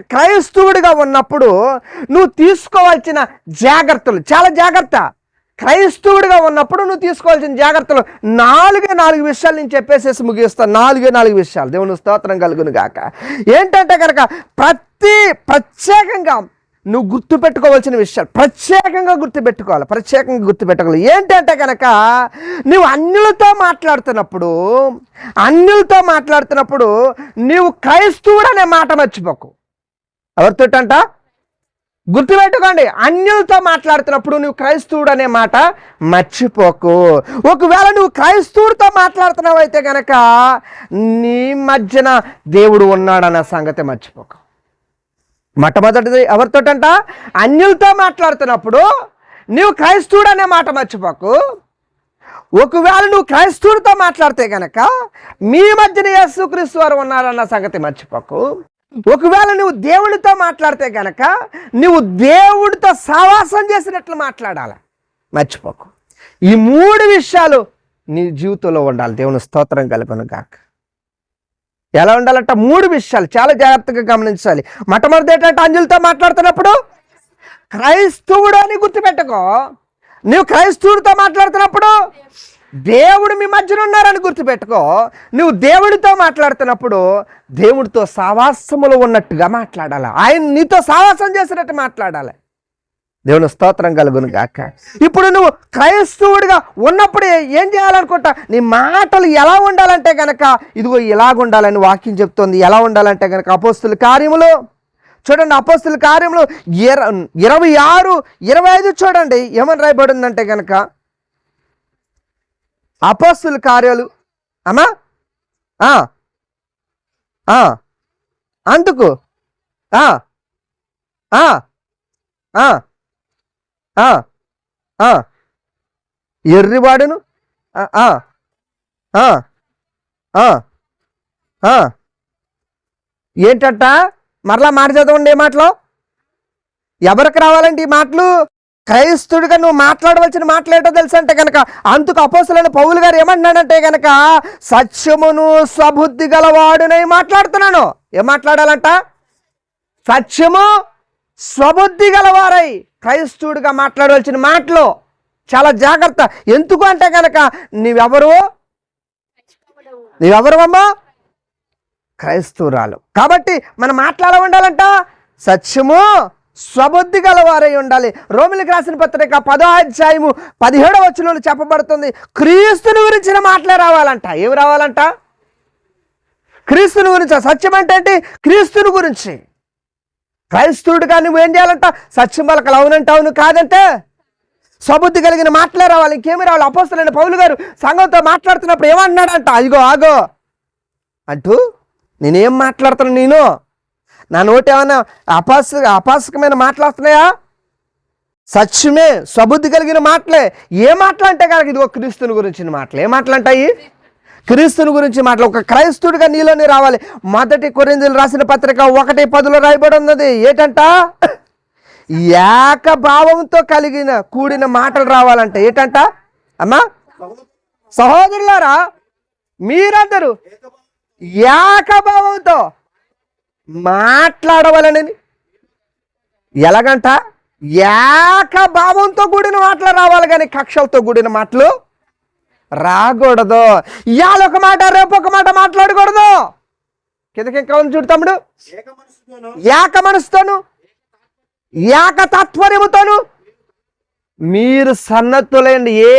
క్రైస్తవుడిగా ఉన్నప్పుడు నువ్వు తీసుకోవాల్సిన జాగ్రత్తలు చాలా జాగ్రత్త. క్రైస్తవుడిగా ఉన్నప్పుడు నువ్వు తీసుకోవాల్సిన జాగ్రత్తలు. నాలుగే నాలుగు విషయాలు నేను చెప్పేసేసి ముగిస్తాను నాలుగే నాలుగు విషయాలు. దేవుని స్తోత్రం కలుగును గాక. ఏంటంటే కనుక ప్రతి ప్రత్యేకంగా నువ్వు గుర్తుపెట్టుకోవాల్సిన విషయాలు ప్రత్యేకంగా గుర్తుపెట్టుకోవాలి ప్రత్యేకంగా గుర్తుపెట్టుకోవాలి. ఏంటంటే కనుక నువ్వు అన్యులతో మాట్లాడుతున్నప్పుడు అన్యులతో మాట్లాడుతున్నప్పుడు నీవు క్రైస్తవుడు అనే మాట మర్చిపోకు. ఎవరితోటంట గుర్తుపెట్టుకోండి అన్యులతో మాట్లాడుతున్నప్పుడు నువ్వు క్రైస్తవుడు అనే మాట మర్చిపోకు. ఒకవేళ నువ్వు క్రైస్తవుడితో మాట్లాడుతున్నావు అయితే కనుక నీ మధ్యన దేవుడు ఉన్నాడన్న సంగతి మర్చిపోకు. మొట్టమొదటిది ఎవరితోటంట అన్యులతో మాట్లాడుతున్నప్పుడు నువ్వు క్రైస్తవుడు అనే మాట మర్చిపోకు. ఒకవేళ నువ్వు క్రైస్తవుడితో మాట్లాడితే కనుక మీ మధ్యన యేసుక్రీస్తు వారు ఉన్నారన్న సంగతి మర్చిపోకు. ఒకవేళ నువ్వు దేవుడితో మాట్లాడితే కనుక నువ్వు దేవుడితో సావాసం చేసినట్లు మాట్లాడాలి? మర్చిపోకు. ఈ మూడు విషయాలు నీ జీవితంలో ఉండాలి. దేవుని స్తోత్రం కలుగును గాక. ఎలా ఉండాలంట? మూడు విషయాలు చాలా జాగ్రత్తగా గమనించాలి. మొట్టమొదటి ఏంటంటే అంజులతో మాట్లాడుతున్నప్పుడు క్రైస్తవుడు అని గుర్తుపెట్టుకో. నువ్వు క్రైస్తవుడితో మాట్లాడుతున్నప్పుడు దేవుడు మీ మధ్యన ఉన్నారని గుర్తుపెట్టుకో. నువ్వు దేవుడితో మాట్లాడుతున్నప్పుడు దేవుడితో సావాసములు ఉన్నట్టుగా మాట్లాడాలి. ఆయన నీతో సావాసం చేసినట్టు మాట్లాడాలి. దేవుని స్తోత్రం కలుగును గాక. ఇప్పుడు నువ్వు క్రైస్తవుడిగా ఉన్నప్పుడు ఏం చేయాలనుకుంటా? నీ మాటలు ఎలా ఉండాలంటే గనక ఇదిగో ఇలాగ ఉండాలని వాక్యం చెప్తోంది. ఎలా ఉండాలంటే గనక అపోస్తుల కార్యములు? చూడండి అపోస్తుల కార్యములు ఇర ఇరవై ఆరు ఇరవై ఐదు చూడండి. ఏమని రాయబడిందంటే కనుక అపోస్తుల కార్యాలు. అమ్మా. అందుకు. ఎర్రివాడును. ఆ, మరలా మాట చదవండి ఏ మాటలో. ఎవరికి రావాలంటే ఈ మాటలు? క్రైస్తుడిగా నువ్వు మాట్లాడవలసిన మాట్లాడటో తెలుసు అంటే కనుక అందుకు అపోసలైన పౌలు గారు ఏమంటున్నాడంటే కనుక సత్యమును స్వబుద్ధి గలవాడునై మాట్లాడుతున్నాను. ఏం మాట్లాడాలంట? సత్యము స్వబుద్ధి గలవారై క్రైస్తవుడిగా మాట్లాడవలసిన మాటలు. చాలా జాగ్రత్త. ఎందుకు అంటే కనుక నీవెవరు? నీవెవరు అమ్మా క్రైస్తవురాలు. కాబట్టి మనం మాట్లాడ ఉండాలంట సత్యము స్వబుద్ధి గలవారై ఉండాలి. రోమిలికి రాసిన పత్రిక పదో అధ్యాయము పదిహేడవ వచనంలో చెప్పబడుతుంది. క్రీస్తుని గురించిన మాటలే రావాలంట. ఏమి రావాలంట? క్రీస్తుని గురించి? సత్యం అంటే ఏంటి? క్రీస్తుని గురించి. క్రైస్తవుడిగా నువ్వు ఏం చేయాలంట? సత్యం పలకలు అవునంటే అవును కాదంటే? స్వబుద్ధి కలిగిన మాటలే రావాలి. ఇంకేమి రావాలి? అపోస్తులైన పౌలు గారు సంఘంతో మాట్లాడుతున్నప్పుడు ఏమంటున్నాడంట? అదిగో ఆగో. అంటూ నేనేం మాట్లాడుతున్నాను నేను? నా నోటి ఏమైనా అపాస అపాసకమైన మాట్లాడుతున్నాయా సత్యమే స్వబుద్ధి కలిగిన మాటలే. ఏ మాటలు అంటే కనుక ఇదిగో క్రీస్తుని గురించిన మాటలు. ఏ మాటలు అంటాయి? క్రీస్తుని గురించి మాటలు. ఒక క్రైస్తుడిగా నీలోనే రావాలి. మొదటి కొరిందులు రాసిన పత్రిక ఒకటి పదులో రాయబడి ఉన్నది. ఏంటంట? ఏకభావంతో కలిగిన కూడిన మాటలు రావాలంట. ఏటంట? అమ్మా? సహోదరులారా మీరందరూ ఏకభావంతో మాట్లాడవలనని. ఎలాగంట? ఏకభావంతో కూడిన మాటలు రావాలి కానీ కక్షలతో కూడిన మాటలు రాకూడదు. ఇవాళ ఒక మాట రేపు ఒక మాట మాట్లాడకూడదు. కిందకి ఇంకా ఉంది చూడు తమ్ముడు? ఏక మనసుతోను ఏక మనసుతోను మీరు సన్నద్ధులేండి ఏ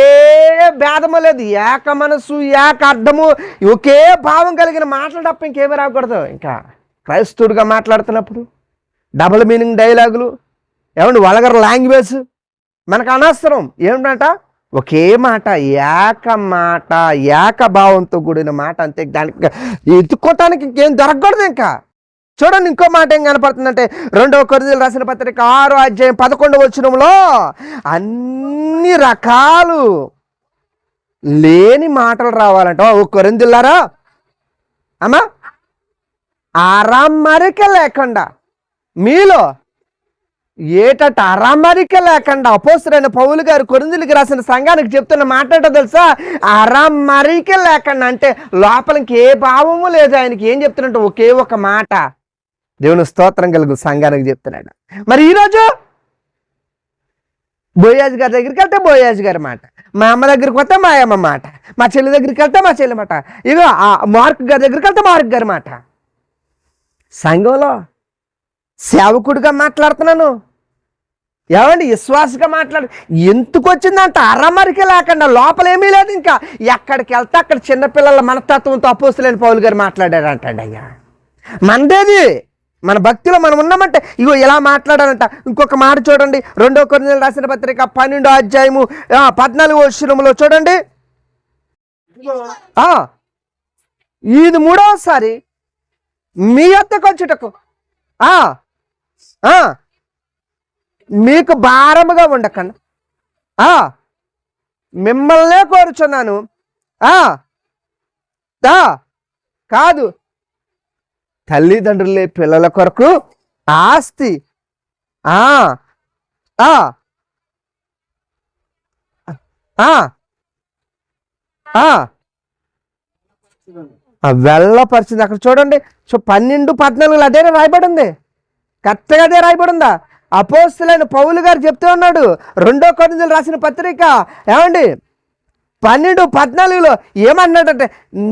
భేదము లేదు. ఏక మనసు ఏక అర్థము ఒకే భావం కలిగిన మాటలు తప్ప ఇంకేమీ రాకూడదు. ఇంకా క్రైస్తవుడిగా మాట్లాడుతున్నప్పుడు డబుల్ మీనింగ్ డైలాగులు ఏమండి వలగర లాంగ్వేజ్? మనకు అనవసరం. ఏమిటంట? ఒకే మాట ఏక మాట ఏక భావంతో కూడిన మాట అంతే. దానికి ఎత్తుకోవటానికి ఇంకేం దొరకకూడదు ఇంకా. చూడండి ఇంకో మాట ఏం కనపడుతుందంటే రెండవ కొరింథీయులు రాసిన పత్రిక ఆరో అధ్యాయం పదకొండవ వచ్చినంలో అన్ని రకాలు లేని మాటలు రావాలంట. ఓ కొరిందిల్లారా అమ్మా! అరమరిక లేకుండా మీలో ఏటట అరమరిక లేకుండా అపోసరైన పౌలు గారు కొరిందులకి రాసిన సంఘానికి చెప్తున్న మాట్లాడటం తెలుసా? అరమరిక లేకుండా అంటే లోపలికి ఏ భావము లేదు. ఆయనకి ఏం చెప్తున్నట్టు? ఒకే ఒక మాట. దేవుని స్తోత్రం కలుగు సంఘానికి చెప్తున్నాడు. మరి ఈరోజు బోయాజ్ గారి దగ్గరికి వెళ్తే బోయాజ్ గారి మాట మా అమ్మ దగ్గరికి వస్తే మా అమ్మ మాట మా చెల్లి దగ్గరికి వెళ్తే మా చెల్లి మాట ఇగో ఆ మార్క్ గారి దగ్గరికి వెళ్తే మార్క్ గారి మాట. సంఘంలో సేవకుడిగా మాట్లాడుతున్నాను. ఏమండి విశ్వాసగా మాట్లాడు ఎందుకు వచ్చిందంట? అరమరికి లేకుండా లోపల ఏమీ లేదు ఇంకా. ఎక్కడికి వెళ్తే అక్కడ చిన్నపిల్లల మనస్తత్వంతో అపోస్తులేని పౌలు గారు మాట్లాడారంటండి అయ్యా. మనదేది మన భక్తిలో మనం ఉన్నామంటే ఇగో ఇలా మాట్లాడాలంట ఇంకొక మాట చూడండి. రెండో కొన్ని రాసిన పత్రిక పన్నెండో అధ్యాయము పద్నాలుగో శ్రమలో చూడండి. ఇది మూడవసారి మీ యొద్దకు వచ్చుటకు. ఆ, మీకు భారముగా ఉండకండి ఆ, మిమ్మల్నే కోరుచున్నాను. ఆ, కాదు. తల్లిదండ్రులే పిల్లల కొరకు ఆస్తి. ఆ ఆ ఆ. వెళ్ళపరిచింది అక్కడ చూడండి. సో పన్నెండు పద్నాలుగులో అదే రాయబడి ఉంది కరెక్ట్గా అదే రాయబడి ఉందా అపోస్తులైన పౌలు గారు చెప్తూ ఉన్నాడు. రెండో కొరింథీయులు రాసిన పత్రిక. ఏమండి? పన్నెండు పద్నాలుగులో ఏమన్నాడంటే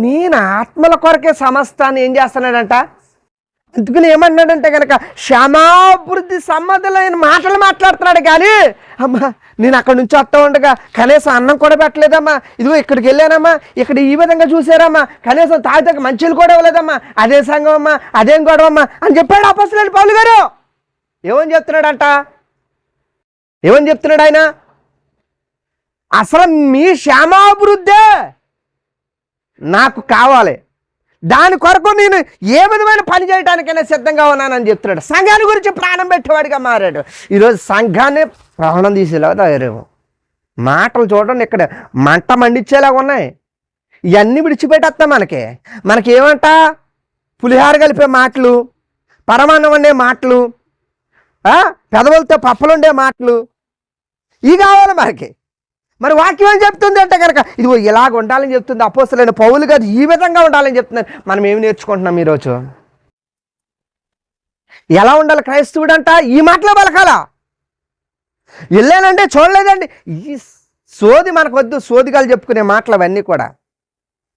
నేను ఆత్మల కొరకే సమస్తాన్ని ఏం చేస్తున్నాడంట? అందుకని ఏమన్నాడంటే కనుక క్షమాభివృద్ధి సమ్మతులైన మాటలు మాట్లాడుతున్నాడు కానీ అమ్మా నేను అక్కడి నుంచి వస్తా ఉండగా కనీసం అన్నం కూడా పెట్టలేదమ్మా. ఇదిగో ఇక్కడికి వెళ్ళానమ్మా. ఇక్కడ ఈ విధంగా చూసారమ్మా కనీసం తాగితే మంచిలు కూడా ఇవ్వలేదమ్మా. అదే సంఘం అమ్మా అదేం గొడవ అమ్మా అని చెప్పాడు అపస్తులేని పౌలు గారు. ఏమని చెప్తున్నాడంట? ఏమని చెప్తున్నాడు ఆయన? అసలు మీ క్షేమాభివృద్ధే నాకు కావాలి. దాని కొరకు నేను ఏ విధమైన పని చేయడానికైనా సిద్ధంగా ఉన్నానని చెప్తున్నాడు. సంఘాన్ని గురించి ప్రాణం పెట్టేవాడిగా మారాడు. ఈరోజు సంఘాన్ని ప్రాణం తీసేలా తయారేమో మాటలు చూడండి ఇక్కడ మంట మండించేలాగా ఉన్నాయి. ఇవన్నీ విడిచిపెట్టేస్తాం మనకి. మనకి ఏమంట పులిహార కలిపే మాటలు పరమాన్నం వండే మాటలు పెదవులతో పప్పలుండే మాటలు ఇవి కావాలి మనకి. మరి వాక్యం ఏం చెప్తుంది అంటే కనుక ఇదిగో ఇలాగ ఉండాలని చెప్తుంది. అపోసలైన పౌలు కాదు ఈ విధంగా ఉండాలని చెప్తున్నారు. మనం ఏమి నేర్చుకుంటున్నాం ఈరోజు? ఎలా ఉండాలి క్రైస్తవుడు అంట ఈ మాటలో పలకాలా. వెళ్ళానంటే చూడలేదండి. ఈ సోది మనకు వద్దు సోదిగాలు చెప్పుకునే మాటలు అవన్నీ కూడా.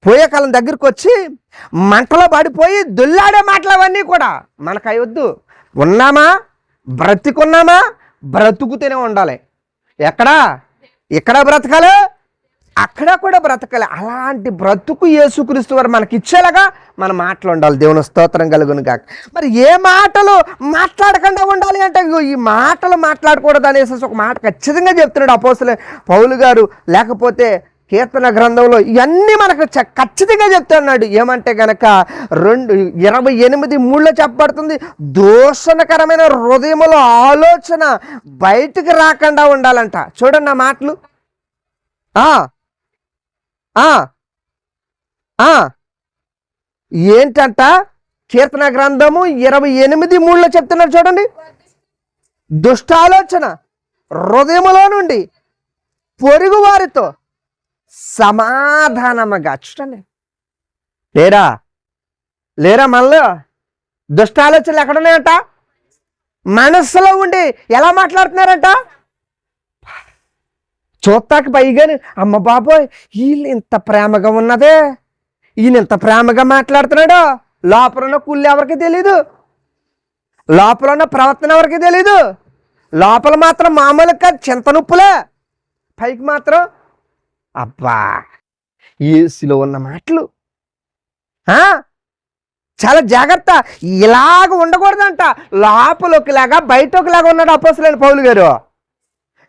పోయే కాలం దగ్గరికి వచ్చి మంటలో పడిపోయి దొల్లాడే మాటలు అవన్నీ కూడా. మనకు అయ్యొద్దు ఉన్నామా? బ్రతికున్నామా? బ్రతుకుతూనే ఉండాలి. ఎక్కడా? ఇక్కడ బ్రతకాలి? అక్కడ కూడా బ్రతకాలి. అలాంటి బ్రతుకు యేసుక్రీస్తు వారు మనకి ఇచ్చేలాగా మన మాటలు ఉండాలి. దేవుని స్తోత్రం కలుగును కాక మరి ఏ మాటలు మాట్లాడకుండా ఉండాలి అంటే ఇగో ఈ మాటలు మాట్లాడకూడదు అనేసి ఒక మాట ఖచ్చితంగా చెప్తున్నాడు అపోసలే పౌలు గారు. లేకపోతే కీర్తన గ్రంథంలో ఇవన్నీ మనకు చ- ఖచ్చితంగా చెప్తున్నాడు. ఏమంటే గనక రెండు ఇరవై ఎనిమిది మూడులో చెప్పబడుతుంది దోషణకరమైన హృదయములో ఆలోచన బయటికి రాకుండా ఉండాలంట. చూడండి ఆ మాటలు. ఏంటంట? కీర్తన గ్రంథము ఇరవై ఎనిమిది మూడులో చెప్తున్నారు చూడండి. దుష్టాలోచన హృదయములో నుండి పొరుగు వారితో సమాధానముగా చూడండి లేరా? లేరా మనలో? దుష్ట ఆలోచనలు ఎక్కడున్నాయంట? మనస్సులో ఉండి ఎలా మాట్లాడుతున్నారంట? చూస్తాక పైగాని అమ్మ బాబోయ్ వీళ్ళు ఇంత ప్రేమగా ఉన్నదే. ఈయన ఇంత ప్రేమగా మాట్లాడుతున్నాడు? లోపల ఉన్న కుళ్ళు ఎవరికి తెలీదు? లోపల ఉన్న ప్రవర్తన ఎవరికి తెలీదు? లోపల మాత్రం మామూలుగా చింత నొప్పులే. పైకి మాత్రం అబ్బా! ఏసులో ఉన్న మాటలు? చాలా జాగ్రత్త. ఇలాగ ఉండకూడదంట. లోపల ఒకలాగా బయట ఒకలాగా ఉన్నాడు అపోసలేని పౌలు గారు.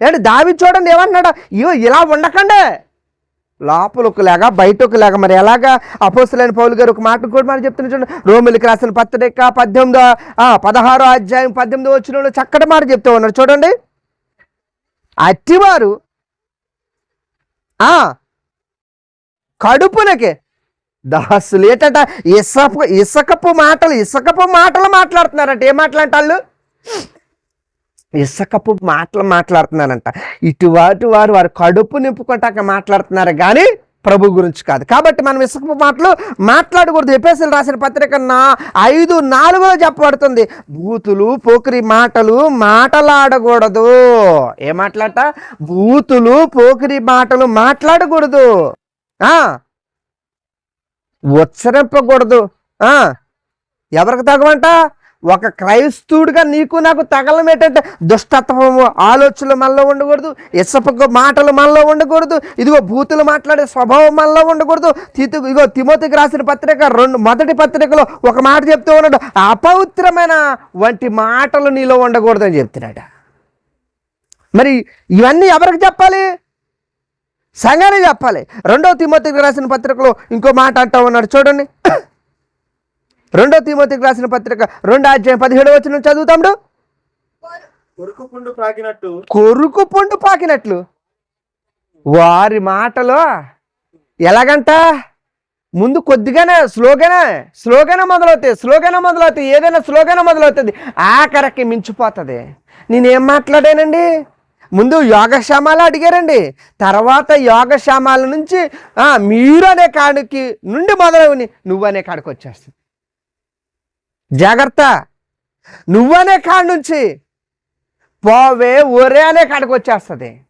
ఏంటి దావి చూడండి ఏమన్నాడు అయ్యో ఇలా ఉండకండి. లోపల ఒకలాగా బయట ఒకలాగా మరి ఎలాగా అపోసలేని పౌలు గారు ఒక మాట కూడా మరి చెప్తున్నా చూడండి? రోమిలికి రాసిన పత్రిక పద్దెనిమిదో పదహారో అధ్యాయం పద్దెనిమిదో వచ్చిన చక్కటి మాట చెప్తూ ఉన్నారు. చూడండి. అట్టివారు కడుపునకే. దాసులు ఏంటంట? ఇసపు ఇసకపు మాటలు ఇసకపు మాటలు మాట్లాడుతున్నారంట. ఏ మాటలంట వాళ్ళు ఇసకపు మాటలు మాట్లాడుతున్నారంట. ఇటువాటి వారు వారు కడుపు నింపుకుంటాక మాట్లాడుతున్నారు. కానీ ప్రభు గురించి కాదు. కాబట్టి మనం ఇసుక మాటలు మాట్లాడకూడదు. ఎపేసలు రాసిన పత్రిక నా ఐదు నాలుగులో చెప్పబడుతుంది. బూతులు పోకిరి మాటలు మాటలాడకూడదు. ఏ మాట్లాడట బూతులు పోకిరి మాటలు మాట్లాడకూడదు. ఉచ్చరింపకూడదు. ఎవరికి తగవంట ఒక క్రైస్తవుడిగా నీకు నాకు తగలం ఏంటంటే దుష్టత్వము ఆలోచనలు మనలో ఉండకూడదు ఇసపకు మాటలు మనలో ఉండకూడదు ఇదిగో భూతులు మాట్లాడే స్వభావం మనలో ఉండకూడదు. తితు ఇగో తిమోతికి రాసిన పత్రిక రెండు మొదటి పత్రికలో ఒక మాట చెప్తూ ఉన్నాడు అపవిత్రమైన వంటి మాటలు నీలో ఉండకూడదు అని చెప్తున్నాడు. మరి ఇవన్నీ ఎవరికి చెప్పాలి? సంఘాన్ని చెప్పాలి. రెండవ తిమోతికి రాసిన పత్రికలో ఇంకో మాట అంటా ఉన్నాడు చూడండి. రెండో తిమోతికి రాసిన పత్రిక రెండో అధ్యాయం పదిహేడు వచ్చిన చదువుతాడు కొరుకు పుండు ప్రాకినట్టు కొరుకు పుండు పాకినట్లు. వారి మాటలో ఎలాగంట? ముందు కొద్దిగానే స్లోగానే స్లోగానే మొదలవుతాయి స్లోగానే మొదలవుతాయి ఏదైనా స్లోగానే మొదలవుతుంది ఆఖరికి మించిపోతుంది. నేనేం మాట్లాడానండి? ముందు యోగక్షేమాలు అడిగారండి. తర్వాత యోగక్షేమాల నుంచి మీరు అనే కాడికి నుండి మొదలవుని నువ్వు అనే కాడికి వచ్చేస్తుంది జాగ్రత్త. నువ్వనే కాడి నుంచి పోవే ఒరే అనే కాడికి వచ్చేస్తుంది.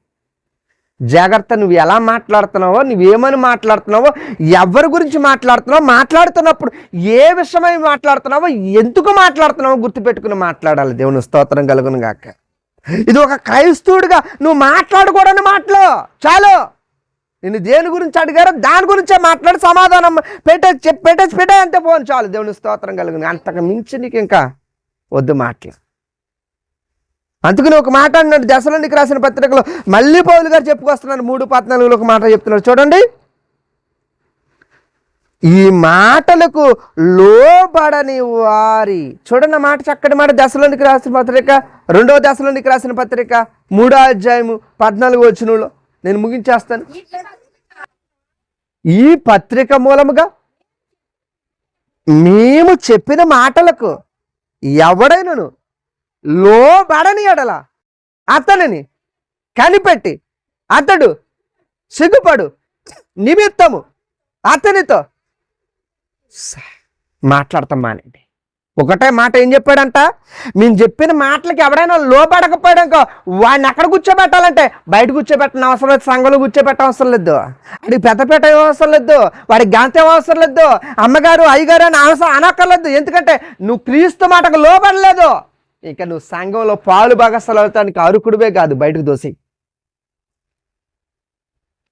జాగ్రత్త నువ్వు ఎలా మాట్లాడుతున్నావో నువ్వేమని మాట్లాడుతున్నావో ఎవరి గురించి మాట్లాడుతున్నావో మాట్లాడుతున్నప్పుడు ఏ విషయమై మాట్లాడుతున్నావో ఎందుకు మాట్లాడుతున్నావో గుర్తుపెట్టుకుని మాట్లాడాలి. దేవుని స్తోత్రం కలుగును గాక. ఇది ఒక క్రైస్తవుడిగా నువ్వు మాట్లాడకూడని మాటలు. చాలు. నేను దేని గురించి అడిగారో దాని గురించే మాట్లాడి సమాధానం పెట్టే చెప్- పెట్టేసి పెట్టే అంతే పోను చాలు. దేవుని స్తోత్రం కలిగింది అంతకు మించి నీకు ఇంకా వద్దు మాటలు. అందుకని ఒక మాట అన్నాడు. దశలోనికి రాసిన పత్రికలో మళ్ళీ పౌలు గారు చెప్పుకొస్తున్నాడు. మూడు పద్నాలుగులో ఒక మాట చెప్తున్నాడు. చూడండి. ఈ మాటలకు లోబడని వారి చూడండి మాట చక్కటి మాట. దశలోనికి రాసిన పత్రిక రెండో దశలోనికి రాసిన పత్రిక మూడో అధ్యాయము పద్నాలుగు వచ్చినలో నేను ముగించేస్తాను. ఈ పత్రిక మూలముగా మేము చెప్పిన మాటలకు ఎవడైనను లోబడని ఎడల అతనిని కనిపెట్టి అతడు సిగ్గుపడు నిమిత్తము అతనితో మాట్లాడతాం మానండి ఒకటే మాట ఏం చెప్పాడంట? మేము చెప్పిన మాటలకి ఎవడైనా లోపడకపోయాడనుకో వాడిని ఎక్కడ కూర్చోబెట్టాలంటే? బయట కూర్చోబెట్టిన అవసరం లేదు సంఘంలో కూర్చోబెట్టడం అవసరం లేదు. వాడికి పెద్దపేట ఏం అవసరం లేదు వాడికి గంతం ఏం అవసరం లేదు అమ్మగారు అయ్యగారు అని అవసరం అనక్కర్లేదు. ఎందుకంటే నువ్వు క్రీస్తు మాటకు లోపడలేదు ఇక నువ్వు సంఘంలో పాలు భాగస్థలు అవుతానికి అరుకుడివే కాదు బయటకు దోసి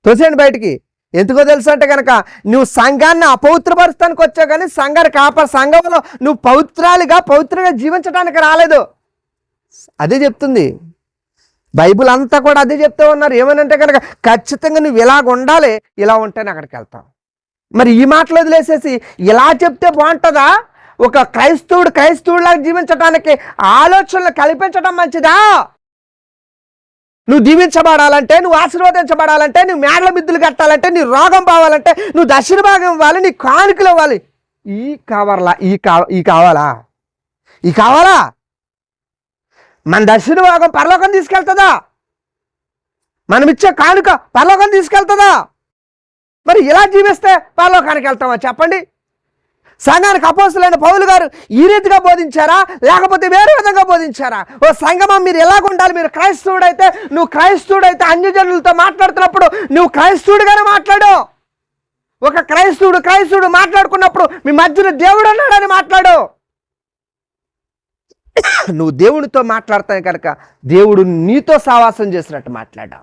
తోసేయండి బయటికి. ఎందుకో తెలుసు అంటే కనుక నువ్వు సంఘాన్ని అపవిత్రపరుస్తానికి వచ్చావు కానీ సంఘాన్ని కాప సంఘంలో నువ్వు పవిత్రాలుగా పవిత్రంగా జీవించడానికి రాలేదు. అదే చెప్తుంది. బైబిల్ అంతా కూడా అదే చెప్తూ ఉన్నారు. ఏమనంటే కనుక ఖచ్చితంగా నువ్వు ఇలాగ ఉండాలి ఇలా ఉంటేనే అక్కడికి వెళ్తావు. మరి ఈ మాటలు వదిలేసేసి ఇలా చెప్తే బాగుంటుందా? ఒక క్రైస్తవుడు క్రైస్తవుడిలాగా జీవించడానికి ఆలోచనలు కల్పించడం మంచిదా? నువ్వు దీవించబడాలంటే నువ్వు ఆశీర్వదించబడాలంటే నువ్వు మేడల మిద్దులు కట్టాలంటే నీ రోగం పోవాలంటే నువ్వు దక్షిణ భాగం ఇవ్వాలి నీ కానుకలు ఇవ్వాలి. ఈ కావాలా? ఈ కా ఈ కావాలా? ఈ కావాలా? మన దక్షిణ భాగం పరలోకం తీసుకెళ్తుందా? మనం ఇచ్చే కానుక పరలోకం తీసుకెళ్తుందా? మరి ఇలా జీవిస్తే పరలోకానికి వెళ్తామా? చెప్పండి. సంఘానికి అపోస్తులైన పౌలు గారు ఈ రీతిగా బోధించారా? లేకపోతే వేరే విధంగా బోధించారా? ఓ సంగమం మీరు ఎలాగ ఉండాలి? మీరు క్రైస్తవుడైతే నువ్వు క్రైస్తవుడైతే అన్యజనులతో మాట్లాడుతున్నప్పుడు నువ్వు క్రైస్తవుడిగానే మాట్లాడు. ఒక క్రైస్తవుడు క్రైస్తవుడు మాట్లాడుకున్నప్పుడు మీ మధ్యన దేవుడు అన్నాడని మాట్లాడు. నువ్వు దేవునితో మాట్లాడతావు కనుక దేవుడు నీతో సావాసం చేసినట్టు మాట్లాడా?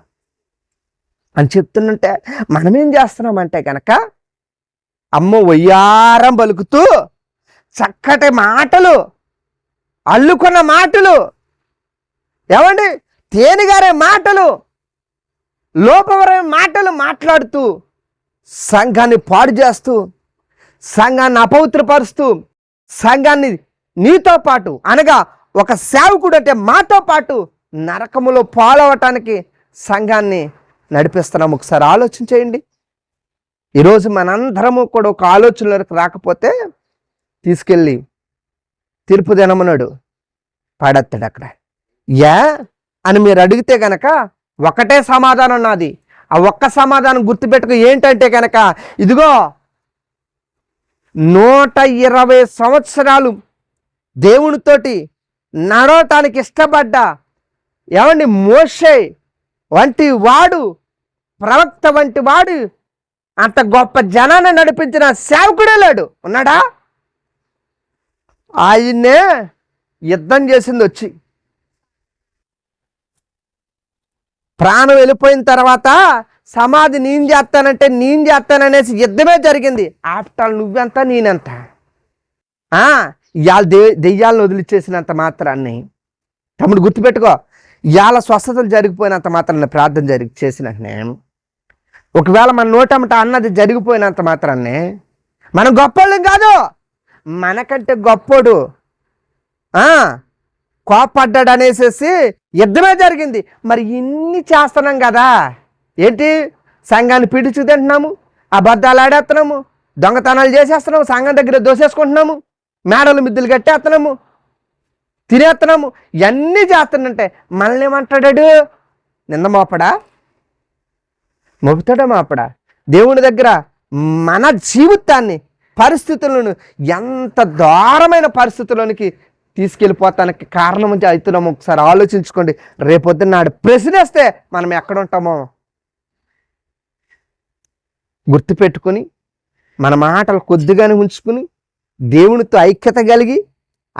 అని చెప్తున్నంటే మనమేం చేస్తున్నామంటే కనుక అమ్మ వయ్యారం పలుకుతూ చక్కటి మాటలు అల్లుకున్న మాటలు. ఏమండి? తేనెగారే మాటలు లోపవరే మాటలు మాట్లాడుతూ సంఘాన్ని పాడు చేస్తూ సంఘాన్ని అపవిత్రపరుస్తూ సంఘాన్ని నీతో పాటు అనగా ఒక సేవకుడు అంటే మాతో పాటు నరకములో పాలవటానికి సంఘాన్ని నడిపిస్తున్నాం. ఒకసారి ఆలోచన చేయండి. ఈరోజు మనందరము కూడా ఒక ఆలోచనలకు రాకపోతే తీసుకెళ్ళి తీర్పు దినమున్నాడు పడేస్తాడు అక్కడ. యా అని మీరు అడిగితే గనక ఒకటే సమాధానం నాది. ఆ ఒక్క సమాధానం గుర్తుపెట్టుకు ఏంటంటే కనుక ఇదిగో నూట ఇరవై సంవత్సరాలు దేవునితోటి నడవటానికి ఇష్టపడ్డ ఏమండి మోషే వంటి వాడు ప్రవక్త వంటి వాడు అంత గొప్ప జనాన్ని నడిపించిన సేవకుడే లేడు. ఉన్నాడా? ఆయన్నే యుద్ధం చేసింది వచ్చి. ప్రాణం వెళ్ళిపోయిన తర్వాత సమాధి నేను చేస్తానంటే నేను చేస్తాననేసి యుద్ధమే జరిగింది. ఆఫ్టర్ ఆల్ నువ్వెంత నేనెంత? ఆ, ఇవాళ దే దెయ్యాలను వదిలిచ్చేసినంత మాత్రాన్ని. తమ్ముడు గుర్తుపెట్టుకో ఇవాళ స్వస్థతలు జరిగిపోయినంత మాత్రాన్ని ప్రార్థన జరిగి చేసినట్నే ఒకవేళ మన నోటమట అన్నది జరిగిపోయినంత మాత్రాన్ని మనం గొప్పోళ్ళం కాదు. మనకంటే గొప్పోడు కోపడ్డాడు అనేసేసి యుద్ధమే జరిగింది. మరి ఇన్ని చేస్తున్నాం కదా. ఏంటి? సంఘాన్ని పిడిచి తింటున్నాము అబద్ధాలు ఆడేస్తున్నాము దొంగతనాలు చేసేస్తున్నాము సంఘం దగ్గర దోసేసుకుంటున్నాము మేడలు మిద్దులు కట్టేస్తున్నాము తినేస్తున్నాము ఇవన్నీ చేస్తున్నంటే మనల్ని ఏమంటాడాడు? నిన్న మోపడా? మోపుతాడా అప్పుడ. దేవుని దగ్గర మన జీవితాన్ని పరిస్థితులను ఎంత దారుణమైన పరిస్థితుల్లోనికి తీసుకెళ్ళిపోతానికి కారణం అవుతున్నాము ఒకసారి ఆలోచించుకోండి. రేపొద్దున నాడు ప్రశ్నిస్తే మనం ఎక్కడ ఉంటామో. గుర్తుపెట్టుకొని మన మాటలు కొద్దిగానే ఉంచుకుని దేవునితో ఐక్యత కలిగి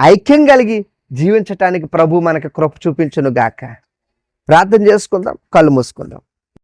ఐక్యం కలిగి జీవించటానికి ప్రభు మనకి కృప చూపించును గాక ప్రార్థన చేసుకుందాం కళ్ళు మూసుకుందాం.